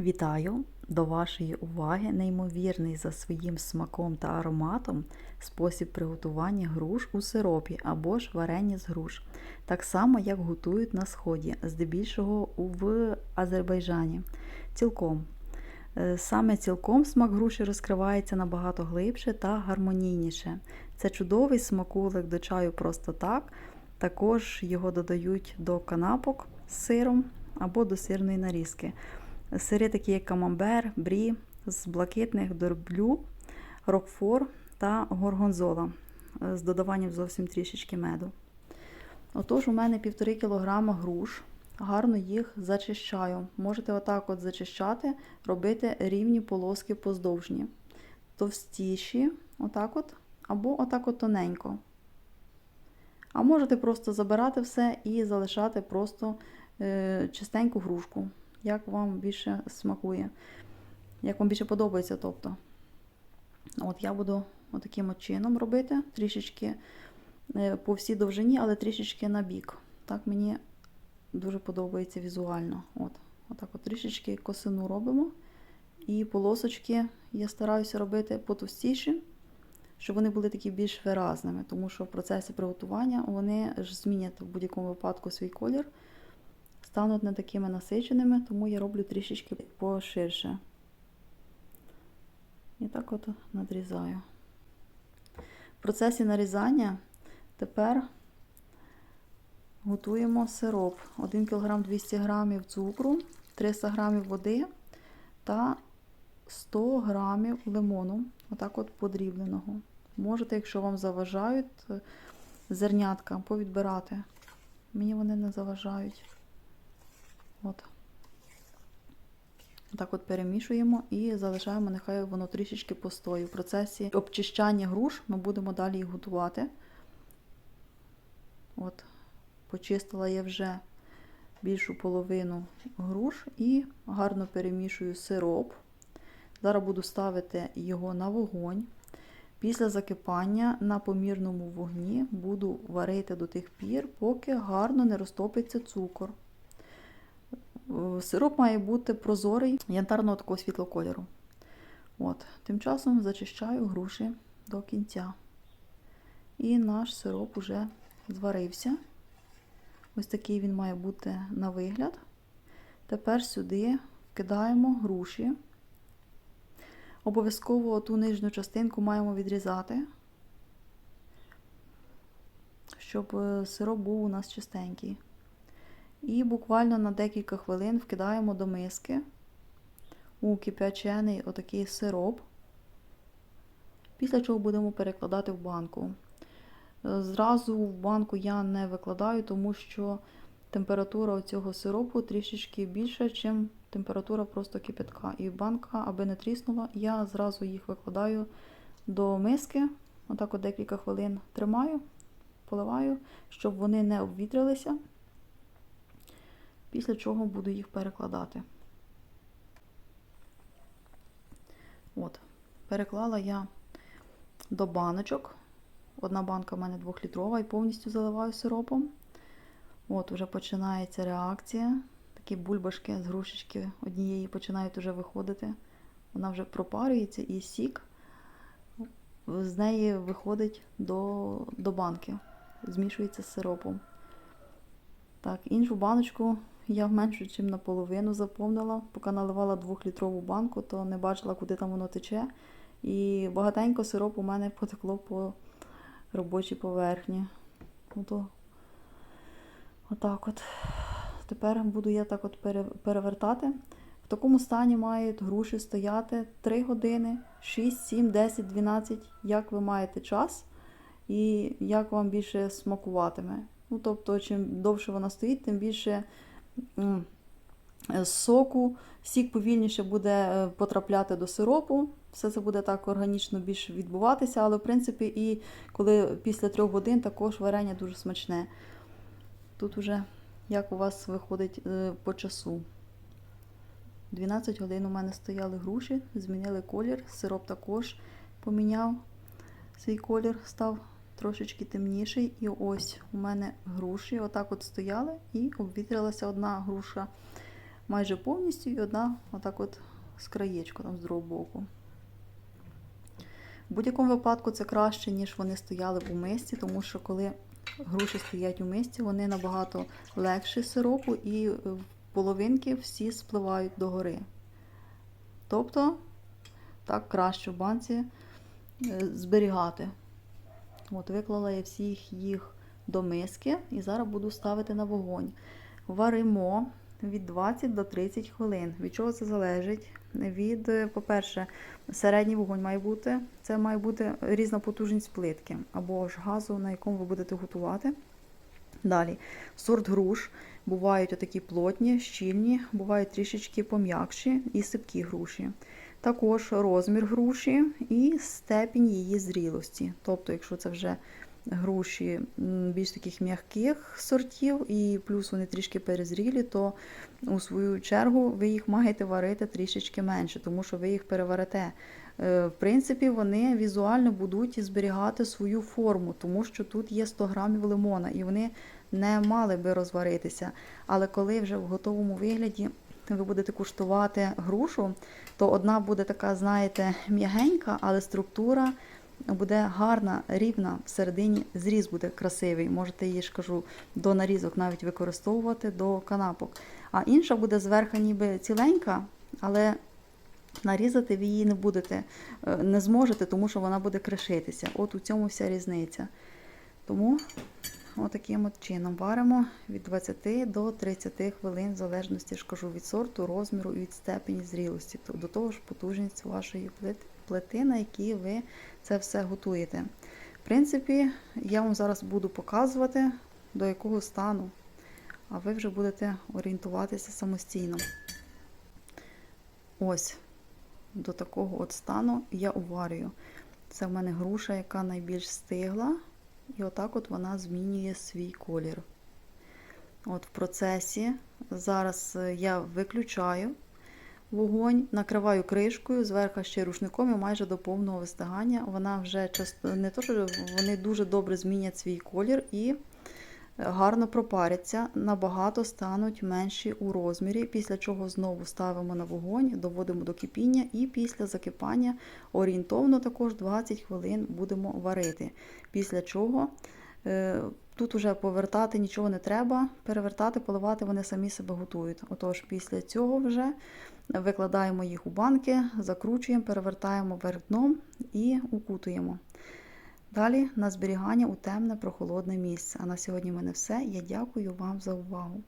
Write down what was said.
Вітаю! До вашої уваги неймовірний за своїм смаком та ароматом спосіб приготування груш у сиропі або ж варення з груш. Так само, як готують на сході, здебільшого в Азербайджані. Цілком. Е, Саме цілком смак груші розкривається набагато глибше та гармонійніше. Це чудовий смакулик до чаю просто так. Також його додають до канапок з сиром або до сирної нарізки. Сири такі, як камамбер, брі, з блакитних дорблю, рокфор та горгонзола з додаванням зовсім трішечки меду. Отож, у мене 1,5 кг груш. Гарно їх зачищаю. Можете отак от зачищати, робити рівні полоски поздовжні. Товстіші, отак от, або отак от тоненько. А можете просто забирати все і залишати просто е, чистеньку грушку як вам більше смакує, як вам більше подобається. тобто. От Я буду отаким от чином робити, трішечки е, по всій довжині, але трішечки на бік. Так мені дуже подобається візуально. От, Отак от трішечки косину робимо. І полосочки я стараюся робити потовстіші, щоб вони були такі більш виразними, тому що в процесі приготування вони ж змінять в будь-якому випадку свій колір стануть не такими насиченими, тому я роблю трішечки поширше. І так от надрізаю. В процесі нарізання тепер готуємо сироп. 1 кг 200 г цукру, 300 г води та 100 г лимону, отак от подрібленого. Можете, якщо вам заважають зернятка, повідбирати. Мені вони не заважають. От. Так от перемішуємо і залишаємо, нехай воно трішечки постоїть. В процесі обчищання груш ми будемо далі їх готувати. От, Почистила я вже більшу половину груш і гарно перемішую сироп. Зараз буду ставити його на вогонь. Після закипання на помірному вогні буду варити до тих пір, поки гарно не розтопиться цукор. Сироп має бути прозорий, янтарного такого світлого кольору. От. Тим часом зачищаю груші до кінця. І наш сироп уже зварився. Ось такий він має бути на вигляд. Тепер сюди вкидаємо груші. Обов'язково ту нижню частинку маємо відрізати, щоб е, сироп був у нас чистенький. І буквально на декілька хвилин вкидаємо до миски у кип'ячений отакий сироп, після чого будемо перекладати в банку. Зразу в банку я не викладаю, тому що температура цього сиропу трішечки більша, ніж температура просто кипятка. І банка, аби не тріснула, я зразу їх викладаю до миски, отак от декілька хвилин тримаю, поливаю, щоб вони не обвітрилися після чого буду їх перекладати. От, Переклала я до баночок. Одна банка в мене 2-літрова і повністю заливаю сиропом. От, вже починається реакція. Такі бульбашки з грушечки однієї починають вже виходити. Вона вже пропарюється і сік з неї виходить до до банки, змішується з сиропом. Так, іншу баночку я менше, ніж наполовину заповнила. Поки наливала двохлітрову банку, то не бачила, куди там воно тече. І багатенько сироп у мене потекло по робочій поверхні. Ото, Отак от. Тепер буду я так от перевертати. В такому стані мають груші стояти 3 години, 6, 7, 10, 12, як ви маєте час і як вам більше смакуватиме. Ну, Тобто, чим довше вона стоїть, тим більше з соку, сік повільніше буде е, потрапляти до сиропу. Все це буде так органічно більше відбуватися, але, в принципі, і коли після трьох годин також варення дуже смачне. Тут вже як у вас виходить е, по часу. 12 годин у мене стояли груші, змінили колір, сироп також поміняв свій колір, став трошечки темніший. І ось у мене груші отак от стояли і обвітрилася одна груша майже повністю і одна отак от з краєчку там з другого боку. В будь-якому випадку це краще, ніж вони стояли у мисці, тому що коли груші стоять у мисці, вони набагато легші сиропу і е, половинки всі спливають догори. Тобто, так краще в банці е, зберігати. От, виклала я всіх їх до миски і зараз буду ставити на вогонь. Варимо від 20 до 30 хвилин. Від чого це залежить? Від, е, по-перше, середній вогонь має бути. Це має бути різна потужність плитки або ж газу, на якому ви будете готувати. Далі, сорт груш. Бувають отакі плотні, щільні, бувають трішечки пом'якші і сипкі груші. Також розмір груші і степінь її зрілості. Тобто, якщо це вже груші більш таких м'яких сортів, і плюс вони трішки перезрілі, то у свою чергу ви їх маєте варити трішечки менше, тому що ви їх переварите. Е, В принципі, вони візуально будуть зберігати свою форму, тому що тут є 100 грамів лимона, і вони не мали би розваритися. Але коли вже в готовому вигляді ви будете куштувати грушу, то одна буде така, знаєте, м'ягенька, але структура буде гарна, рівна, всередині зріз буде красивий. Можете її ж кажу до нарізок навіть використовувати до канапок. А інша буде зверху ніби ціленька, але нарізати ви її не будете, е, не зможете, тому що вона буде кришитися. От у цьому вся різниця. Тому отаким от чином варимо від 20 до 30 хвилин, в залежності ж кажу, від сорту, розміру і від степені зрілості. До того ж, потужність вашої плити, на якій ви це все готуєте. В принципі, я вам зараз буду показувати, до якого стану, а ви вже будете орієнтуватися самостійно. Ось до такого от стану я уварюю. Це в мене груша, яка найбільш стигла, і отак от вона змінює свій колір. От в процесі зараз е, я виключаю вогонь, накриваю кришкою, зверху ще рушником і майже до повного вистигання. Вона вже часто не то, що вони дуже добре змінять свій колір і гарно пропаряться, набагато стануть менші у розмірі, після чого знову ставимо на вогонь, доводимо до кипіння і після закипання орієнтовно також 20 хвилин будемо варити. Після чого е, тут уже повертати нічого не треба, перевертати, поливати вони самі себе готують. Отож, після цього вже викладаємо їх у банки, закручуємо, перевертаємо вверх дном і укутуємо. Далі на зберігання у темне прохолодне місце. А на сьогодні в мене все. Я дякую вам за увагу.